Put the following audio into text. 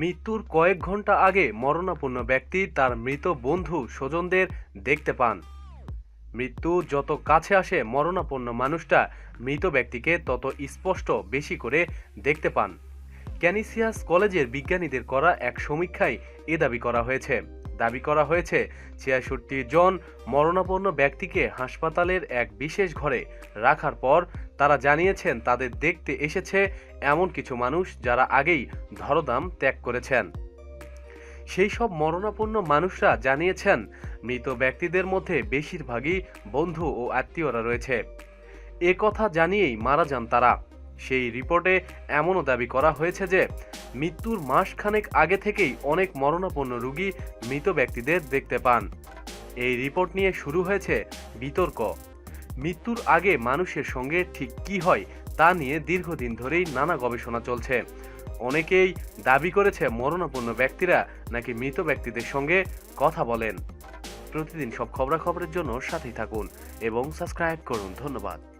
মৃত্যুর কয়েক ঘণ্টা আগে মরণাপন্ন ব্যক্তি তার মৃত বন্ধু স্বজনদের দেখতে পান। মৃত্যু যত কাছে আসে মরণাপন্ন মানুষটা মৃত ব্যক্তিকে তত স্পষ্ট বেশি করে দেখতে পান। ক্যানিসিয়াস কলেজের বিজ্ঞানীদের করা এক সমীক্ষায় এ দাবি করা হয়েছে। দাবি করা হয়েছে, ছিয়াষট্টি জন মরণাপন্ন ব্যক্তিকে হাসপাতালের এক বিশেষ ঘরে রাখার পর তারা জানিয়েছেন তাদের দেখতে এসেছে এমন কিছু মানুষ যারা আগেই ধরদাম ত্যাগ করেছেন। সেই সব মরণাপন্ন মানুষরা জানিয়েছেন, মৃত ব্যক্তিদের মধ্যে বেশিরভাগই বন্ধু ও আত্মীয়রা রয়েছে। এ কথা জানিয়েই মারা যান তারা। সেই রিপোর্টে এমনও দাবি করা হয়েছে যে, মৃত্যুর মাসখানেক আগে থেকেই অনেক মরণাপন্ন রোগী মৃত ব্যক্তিদের দেখতে পান। এই রিপোর্ট নিয়ে শুরু হয়েছে বিতর্ক। মৃত্যুর আগে মানুষের সঙ্গে ঠিক কি হয় তা নিয়ে দীর্ঘদিন ধরেই নানা গবেষণা চলছে। অনেকেই দাবি করেছে মরণাপন্ন ব্যক্তিরা নাকি মৃত ব্যক্তিদের সঙ্গে কথা বলেন। প্রতিদিন সব খবরাখবরের জন্য সাথেই থাকুন এবং সাবস্ক্রাইব করুন। ধন্যবাদ।